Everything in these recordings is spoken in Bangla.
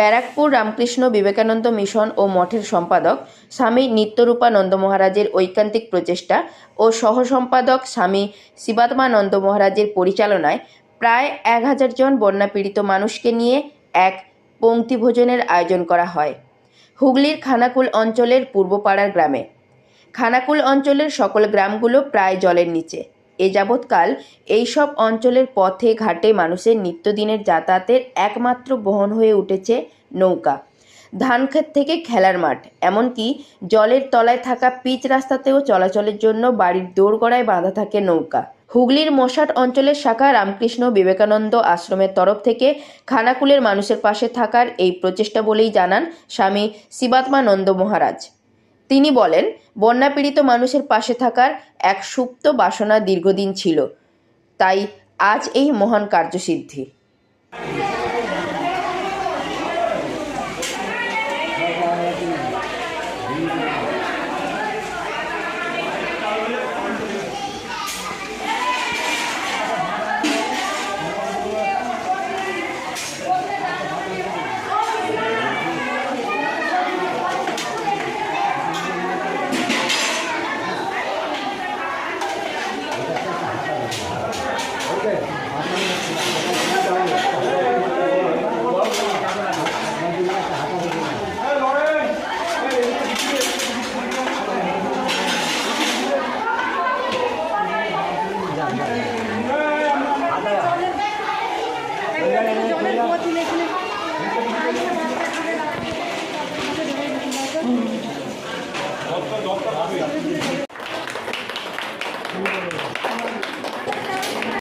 ব্যারাকপুর রামকৃষ্ণ বিবেকানন্দ মিশন ও মঠের সম্পাদক স্বামী নিত্যরূপানন্দ মহারাজের ঐকান্তিক প্রচেষ্টা ও সহসম্পাদক স্বামী শিবাত্মানন্দ মহারাজের পরিচালনায় প্রায় এক হাজার জন বন্যাপীড়িত মানুষকে নিয়ে এক পঙ্ক্তি ভোজনের আয়োজন করা হয়। হুগলির খানাকুল অঞ্চলের পূর্বপাড়ার গ্রামে। খানাকুল অঞ্চলের সকল গ্রামগুলো প্রায় জলের নিচে। এ যাবৎকাল এইসব অঞ্চলের পথে ঘাটে মানুষের নিত্যদিনের যাতায়াতের একমাত্র বহন হয়ে উঠেছে নৌকা। ধানক্ষেত থেকে খেলার মাঠ, এমনকি জলের তলায় থাকা পিচ রাস্তাতেও চলাচলের জন্য বাড়ির দোরগড়ায় বাঁধা থাকে নৌকা। হুগলির মশাট অঞ্চলের শাখা রামকৃষ্ণ বিবেকানন্দ আশ্রমের তরফ থেকে খানাকুলের মানুষের পাশে থাকার এই প্রচেষ্টা বলেই জানান স্বামী শিবাত্মানন্দ মহারাজ। তিনি বলেন, বন্যাপীড়িত মানুষের পাশে থাকার এক সুপ্ত বাসনা দীর্ঘদিন ছিল। তাই আজ এই মহান কার্যসিদ্ধি।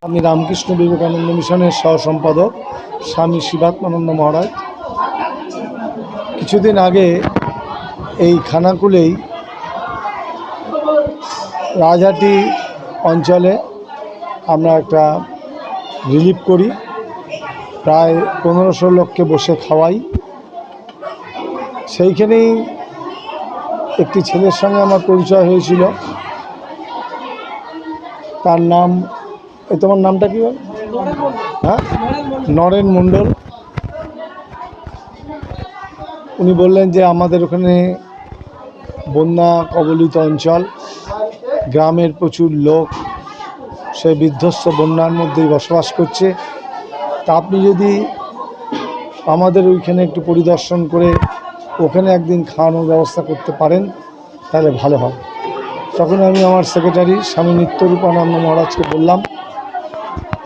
আমি রামকৃষ্ণ বিবেকানন্দ মিশনের সহ সম্পাদক স্বামী শিবাত্মানন্দ মহারাজ। কিছুদিন আগে এই খানাকুলেই রাজহাটি অঞ্চলে আমরা একটা রিলিফ করি, প্রায় পনেরোশো লোককে বসে খাওয়াই। সেইখানেই একটি ছেলের সঙ্গে আমার পরিচয় হয়েছিল। তার নাম তোমার নামটা কি হ্যাঁ? নরেন মণ্ডল। উনি বললেন যে আমাদের ওখানে বন্যা কবলিত অঞ্চল, গ্রামের প্রচুর লোক, সে বিধ্বস্ত বন্যার মধ্যেই বসবাস করছে। তা আপনি যদি আমাদের ওইখানে একটু পরিদর্শন করে ওখানে একদিন খাওয়ানোর ব্যবস্থা করতে পারেন, তাহলে ভালো হয়। তখন আমি আমার সেক্রেটারি স্বামী নিত্যরূপানন্দ মহারাজকে বললাম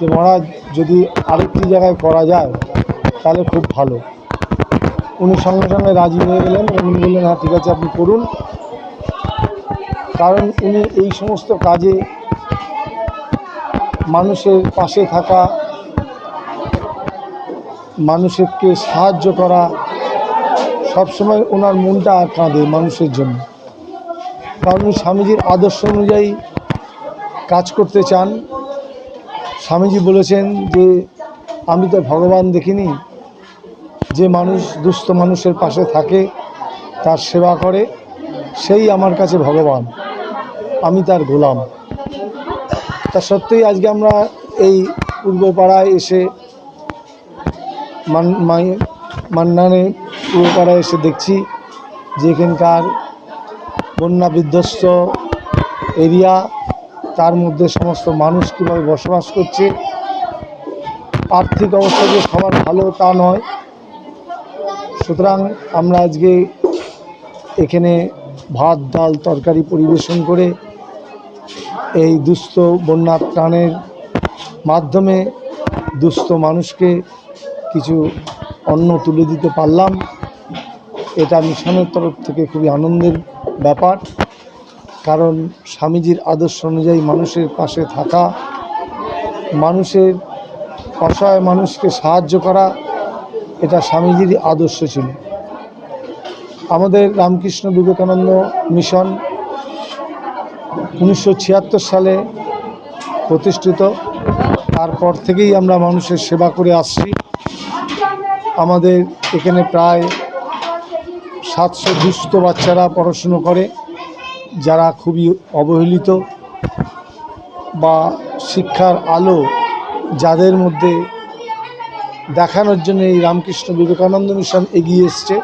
যে মহারাজ যদি আরেকটি জায়গায় করা যায়, তাহলে খুব ভালো। উনি সঙ্গে সঙ্গে রাজি হয়ে গেলেন উনি বললেন হ্যাঁ ঠিক আছে, আপনি করুন। কারণ উনি এই সমস্ত কাজে মানুষের পাশে থাকা মানুষকে সাহায্য করা, সবসময় ওনার মনটা কাঁদে মানুষের জন্য। কারণ স্বামীজির আদর্শ অনুযায়ী কাজ করতে চান। স্বামীজি বলেছেন যে, আমি তো ভগবান দেখিনি। যে মানুষ, দুস্থ মানুষের পাশে থাকে, তার সেবা করে, সেই আমার কাছে ভগবান। আমি তার গোলাম। তা সত্যিই আজকে আমরা এই পূর্বপাড়ায় এসে, মান মান্নানে পূর্বপাড়ায় এসে দেখছি যে এখানকার বন্যা বিধ্বস্ত এরিয়া তার মধ্যে সমস্ত মানুষ কীভাবে বসবাস করছে, আর্থিক অবস্থা যে সবার ভালো তা নয়। সুতরাং আমরা আজকে এখানে ভাত, ডাল, তরকারি পরিবেশন করে এই দুস্থ বন্যা ত্রাণের মাধ্যমে দুস্থ মানুষকে কিছু অন্ন তুলে দিতে পারলাম। এটা মিশনের তরফ থেকে খুবই আনন্দের ব্যাপার। কারণ স্বামীজির আদর্শ অনুযায়ী মানুষের পাশে থাকা, মানুষের অসহায় মানুষকে সাহায্য করা, এটা স্বামীজিরই আদর্শ ছিল। আমাদের রামকৃষ্ণ বিবেকানন্দ মিশন উনিশশো ছিয়াত্তর সালে প্রতিষ্ঠিত। তারপর থেকেই আমরা মানুষের সেবা করে আসছি। আমাদের এখানে প্রায় সাতশো দুস্থ বাচ্চারা পড়াশুনো করে। যারা খুবই অবহেলিত বা শিক্ষার আলো যাদের মধ্যে দেখানোর জন্য এই রামকৃষ্ণ বিবেকানন্দ মিশন এগিয়ে এসছে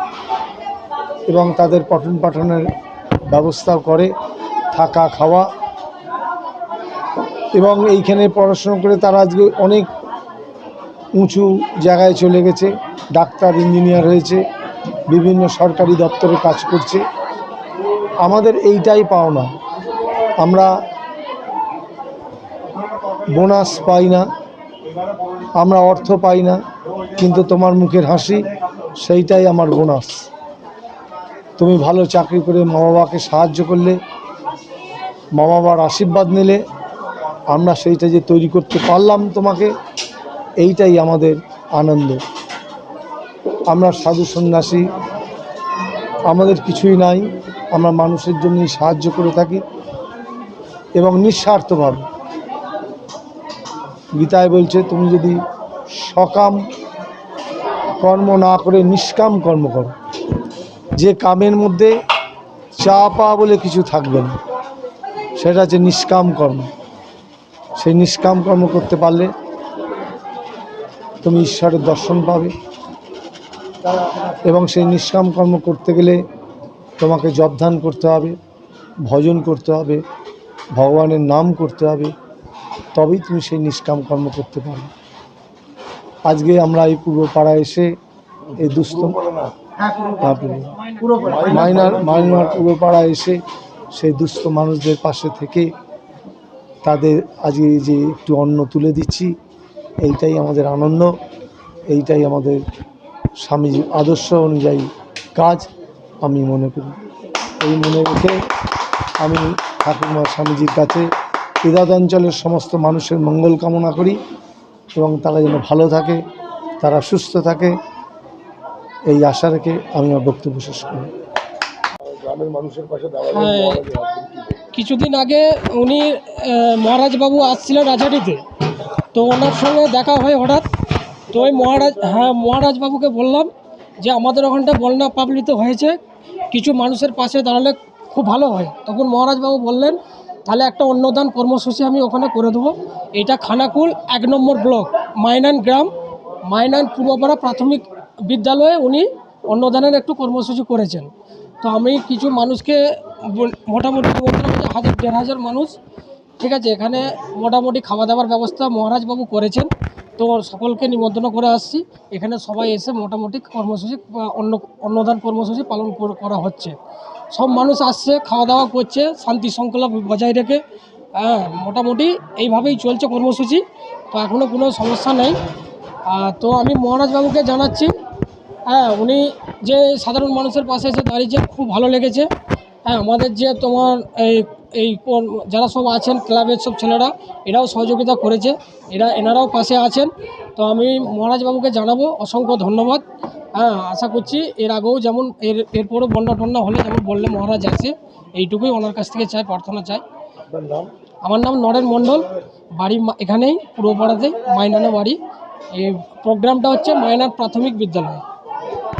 এবং তাদের পঠন পাঠনের ব্যবস্থাও করে, থাকা, খাওয়া এবং এইখানে পড়াশোনা করে তারা আজকে অনেক উঁচু জায়গায় চলে গেছে, ডাক্তার, ইঞ্জিনিয়ার হয়েছে, বিভিন্ন সরকারি দপ্তরে কাজ করছে। আমাদের এইটাই পাওনা। আমরা বোনাস পাই না, আমরা অর্থ পাই না, কিন্তু তোমার মুখের হাসি, সেইটাই আমার বোনাস। তুমি ভালো চাকরি করে মা বাবাকে সাহায্য করলে মা বাবার আশীর্বাদ নিলে, আমরা সেইটা যে তৈরি করতে পারলাম তোমাকে, এইটাই আমাদের আনন্দ। আমরা সাধু সন্ন্যাসী, আমাদের কিছুই নাই। আমরা মানুষের জন্যই সাহায্য করে থাকি এবং নিঃস্বার্থভাবে। গীতায় বলছে, তুমি যদি সকাম কর্ম না করে নিষ্কাম কর্ম করো, যে কামের মধ্যে চা পাওয়া বলে কিছু থাকবে না, সেটা হচ্ছে নিষ্কাম কর্ম। সেই নিষ্কাম কর্ম করতে পারলে তুমি ঈশ্বরের দর্শন পাবে এবং সেই নিষ্কাম কর্ম করতে গেলে তোমাকে জবধান করতে হবে ভজন করতে হবে ভগবানের নাম করতে হবে তবেই তুমি সেই নিষ্কাম কর্ম করতে পারবে। আজকে আমরা এই পূর্ব পাড়া এসে এই দুস্থ হ্যাঁ, পূর্ব। মাইনার মাইনার পূর্ব পাড়া এসে সেই দুস্থ মানুষদের পাশে থেকে তাদের আজকে যে একটু অন্ন তুলে দিচ্ছি এইটাই আমাদের আনন্দ এইটাই আমাদের স্বামীজির আদর্শ অনুযায়ী কাজ। আমি মনে করি। এই মনে রেখে আমি ঠাকুরমা স্বামীজির কাছে ইদাদ অঞ্চলের সমস্ত মানুষের মঙ্গল কামনা করি এবং তারা যেন ভালো থাকে তারা সুস্থ থাকে। এই আশা রেখে আমি আমার বক্তব্য শেষ করি। হ্যাঁ কিছুদিন আগে উনি মহারাজবাবু আসছিলেন রাজহাটিতে তো ওনার সঙ্গে দেখা হয় হঠাৎ। তো ওই মহারাজ হ্যাঁ মহারাজবাবুকে বললাম যে আমাদের ওখানটা বন্যা প্লাবিত হয়েছে। কিছু মানুষের পাশে দাঁড়ালে খুব ভালো হয়। তখন মহারাজবাবু বললেন, তাহলে একটা অন্নদান কর্মসূচি আমি ওখানে করে দেবো। এটা খানাকুল এক নম্বর ব্লক, মাইনান গ্রাম। মাইনান পূর্বপাড়া প্রাথমিক বিদ্যালয়ে উনি অন্নদানের একটু কর্মসূচি করেছেন। তো আমি কিছু মানুষকে মোটামুটি হাজার দেড় হাজার মানুষ, ঠিক আছে, এখানে মোটামুটি খাওয়া দাওয়ার ব্যবস্থা মহারাজবাবু করেছেন। তো সকলকে নিমন্ত্রণ করে আসছি। এখানে সবাই এসে মোটামুটি কর্মসূচি অন্য অন্নদান কর্মসূচি পালন করা হচ্ছে। সব মানুষ আসছে খাওয়া দাওয়া করছে, শান্তি শৃঙ্খলা বজায় রেখে। হ্যাঁ মোটামুটি এইভাবেই চলছে কর্মসূচি। তো এখনও কোনো সমস্যা নেই। তো আমি মহারাজবাবুকে জানাচ্ছি। হ্যাঁ উনি যে সাধারণ মানুষের পাশে এসে দাঁড়িয়েছে খুব ভালো লেগেছে। হ্যাঁ আমাদের যে তোমার এই এই যারা সব আছেন ক্লাবের সব ছেলেরা এরাও সহযোগিতা করেছে। এরা এনারাও পাশে আছেন। তো আমি মহারাজবাবুকে জানাব অসংখ্য ধন্যবাদ। হ্যাঁ আশা করছি এর আগেও যেমন এর এরপরও বন্যা টন্যা হলে যেমন বললে মহারাজ আছে এইটুকুই ওনার কাছ থেকে চাই প্রার্থনা চাই। আমার নাম নরেন মণ্ডল। বাড়ি এখানেই পূর্বপাড়াতেই মাইনানা বাড়ি। এই প্রোগ্রামটা হচ্ছে মাইনার প্রাথমিক বিদ্যালয়।